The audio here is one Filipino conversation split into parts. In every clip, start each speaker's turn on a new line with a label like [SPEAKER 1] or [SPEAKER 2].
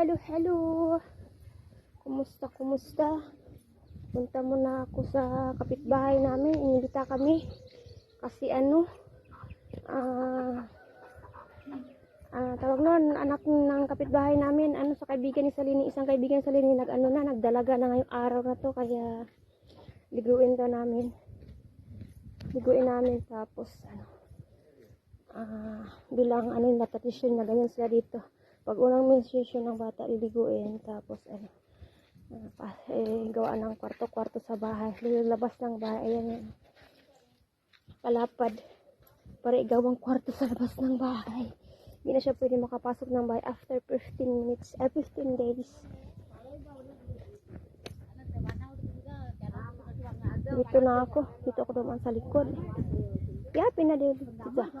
[SPEAKER 1] hello, hello. Kumusta, kumusta? Punta muna ako sa kapitbahay namin. Inibita kami. Kasi ano, ah, uh, uh, tawag nun, anak ng kapitbahay namin, ano sa kaibigan ni Salini, isang kaibigan ni Salini, nag-ano na, nagdalaga na ngayong araw na to, kaya liguin to namin. Liguin namin, tapos, ano, ah, uh, bilang ano yung tradisyon na ganyan sila dito pag unang menstruation ng bata, iliguin, Tapos, ano, uh, eh, gawa ng kwarto-kwarto sa bahay. Lilalabas ng bahay. Ayan, yan. Kalapad. Para igawang kwarto sa labas ng bahay. Hindi na siya pwede makapasok ng bahay after 15 minutes, eh, 15 days. Dito na ako. Dito ako dumaan sa likod. yeah, pinadilid diba?
[SPEAKER 2] ko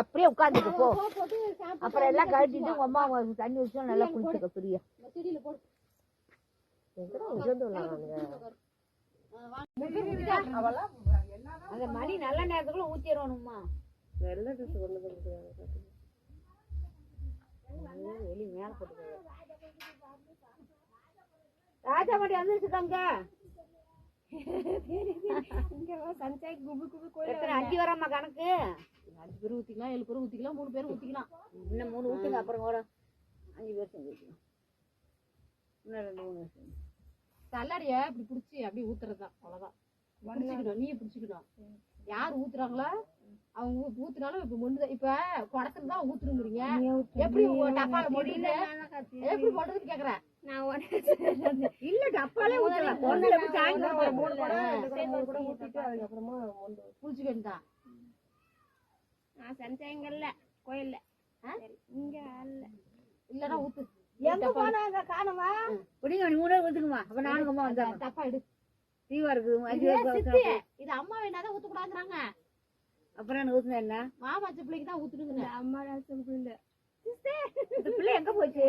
[SPEAKER 2] அப்படியே உட்காந்துட்டு போ அப்புறம் எல்லாம் கழட்டிட்டு அம்மா அவங்க தண்ணி வச்சு நல்லா குளிச்சுக்க ஃப்ரீயா அந்த மணி நல்ல நேரத்துக்குள்ள ஊத்திடணும்மா வெள்ளை ட்ரெஸ் கொண்டு வெளியே மேல போட்டு ராஜா மணி வந்துருச்சுக்காங்க அஞ்சு வரம்மா கணக்கு அஞ்சு பேர் ஊற்றிக்கலாம் ஏழு பேர் ஊற்றிக்கலாம் மூணு பேர் ஊற்றிக்கலாம் இன்னும் மூணு ஊற்றுங்க அப்புறம் வரும் அஞ்சு பேர் செஞ்சு மூணு
[SPEAKER 3] தள்ளாடிய இப்படி பிடிச்சி அப்படியே ஊத்துறது தான் அவ்வளோதான் பிடிச்சிக்கணும் நீயே பிடிச்சிக்கணும் யார் ஊத்துறாங்களோ அவங்க ஊத்துனாலும் இப்ப மொண்டு இப்ப குடத்துல தான் ஊத்துருங்கிறீங்க எப்படி டப்பால எப்படி பண்றதுன்னு கேக்குறேன் நான் உடனே
[SPEAKER 2] இல்ல டப்பாலே ஊத்தலாம் பொண்ணுல போய் சாயங்காலம்
[SPEAKER 3] தான் நான்
[SPEAKER 1] சந்தேகங்கள்ல கோயில்ல இங்க அல்ல
[SPEAKER 3] இல்லடா
[SPEAKER 2] எங்க போனாங்க காணுமா குடிங்க நீ மூணு அப்ப நானும் அம்மா வந்தா
[SPEAKER 3] தப்பா எடு
[SPEAKER 2] தீவா இருக்கு
[SPEAKER 3] இது அம்மா வேணாதான் ஊத்து கூடாதுறாங்க
[SPEAKER 2] அப்புறம் ஊத்துன என்ன
[SPEAKER 3] மாமா பிள்ளைக்குதான் தான் ஊத்துடுங்க
[SPEAKER 1] அம்மா பிள்ளை
[SPEAKER 2] எங்க போச்சு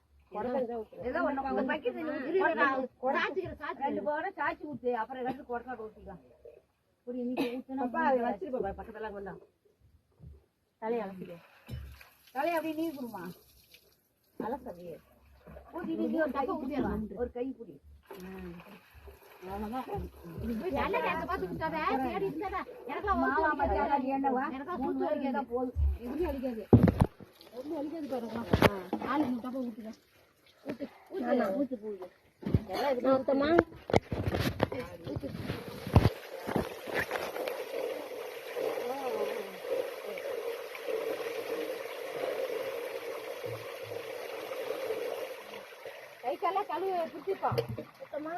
[SPEAKER 2] ரெண்டு அப்புறம் ரெண்டு ஒரு இன்னைக்கு ஊத்துனப்பா ஒரு கை புடிக்கலாம்
[SPEAKER 3] புடி
[SPEAKER 2] எனக்கா போதும்
[SPEAKER 3] எதுவுமே அடிக்காது ஒன்றும் அடிக்காது பாருங்க நாலு
[SPEAKER 2] முட்டப்பா ஊற்றுக்க
[SPEAKER 1] மொத்தமா
[SPEAKER 3] கை கால கழுவு பிடிச்சிப்பா
[SPEAKER 2] சுத்தமா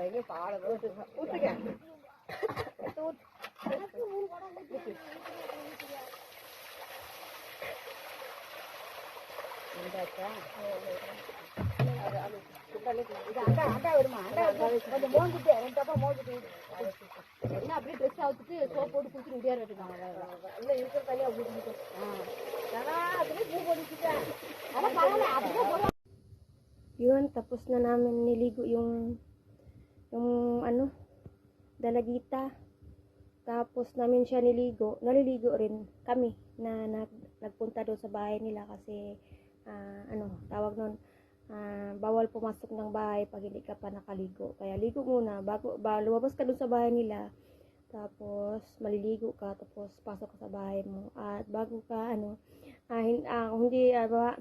[SPEAKER 2] ஐயோ பாட ஊத்துக்க
[SPEAKER 3] என்ன அப்படியே ட்ரெஸ் ஆகுத்துட்டு சோப் போட்டு குடிச்சு முடியா இருக்காங்க
[SPEAKER 2] இல்லை இருக்கிற தனியாக அப்படி குடிக்கும் ஆனால் அதுலேயே பூ போட்டுக்கிட்டேன்
[SPEAKER 3] ஆனால் பரவாயில்ல அப்படியே
[SPEAKER 1] Yun, tapos na namin niligo yung yung ano, dalagita. Tapos namin siya niligo, naliligo rin kami na nag, nagpunta doon sa bahay nila kasi uh, ano, tawag nun, uh, bawal pumasok ng bahay pag hindi ka pa nakaligo. Kaya ligo muna, bago, ba, lumabas ka dun sa bahay nila, tapos maliligo ka, tapos pasok ka sa bahay mo. At bago ka, ano, uh, hindi, uh, ba,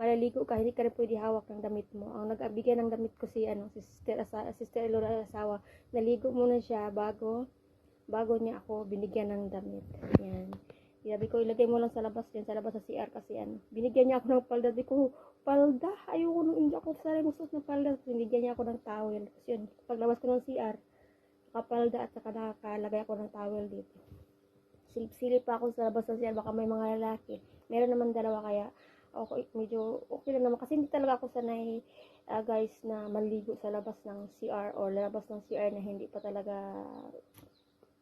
[SPEAKER 1] malaligo ka, hindi ka rin pwede hawak ng damit mo. Ang nagbigay ng damit ko si, ano, si sister, asa, sister Elora asawa, naligo muna siya bago, bago niya ako binigyan ng damit. Yan. Sabi ko, ilagay mo lang sa labas dyan, sa labas sa CR kasi yan. Binigyan niya ako ng palda. Sabi ko, palda, ayoko nung hindi ako saray mo ng palda. Binigyan niya ako ng towel. Kasi yun, paglabas ko ng CR, nakapalda at saka nakakalagay ako ng towel dito. Silip-silip pa ako sa labas ng CR, baka may mga lalaki. Meron naman dalawa kaya okay, medyo okay lang naman. Kasi hindi talaga ako sanay uh, guys na maligo sa labas ng CR or labas ng CR na hindi pa talaga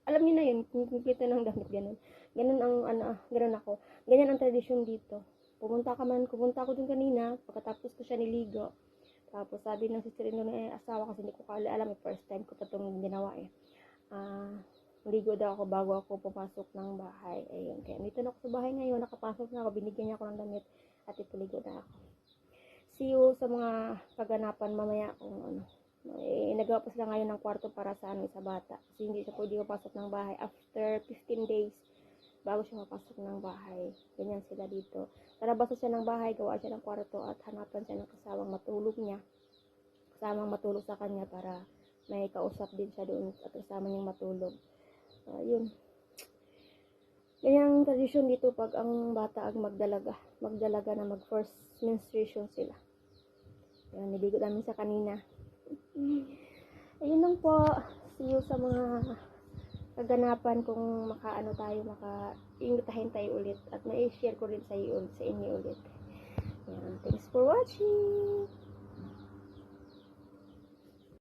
[SPEAKER 1] alam niyo na yun, complete na ng damit ganun. Ganun ang, ano, ah, ganun ako. Ganyan ang tradisyon dito. Pumunta ka man, pumunta ako dun kanina, pagkatapos ko siya niligo. Tapos sabi ng sister in na eh, asawa kasi hindi ko kala alam, eh, first time ko pa itong ginawa eh. Ah, ligo daw ako bago ako pumasok ng bahay. Ayun, kaya nito na ako sa bahay ngayon, nakapasok na ako, binigyan niya ako ng damit at ipuligo na ako. See you sa mga kaganapan mamaya kung ano. Eh, nagawa pa sila ngayon ng kwarto para sa ano, sa bata. Kasi hindi siya pwede pasok ng bahay after 15 days bago siya mapasok ng bahay. Ganyan sila dito. Tarabasa siya ng bahay, gawa siya ng kwarto at hanapan siya ng kasawang matulog niya. Kasamang matulog sa kanya para may kausap din siya doon at kasama niyang matulog. Uh, yun. Ganyang tradisyon dito pag ang bata ang magdalaga. Magdalaga na mag first menstruation sila. Yan, niligo namin sa kanina. Ayun lang po. See you sa mga kaganapan kung makaano tayo, maka makaingitahin tayo ulit. At ma-share ko rin sa, iyo, sa inyo ulit. Yan. Thanks for watching!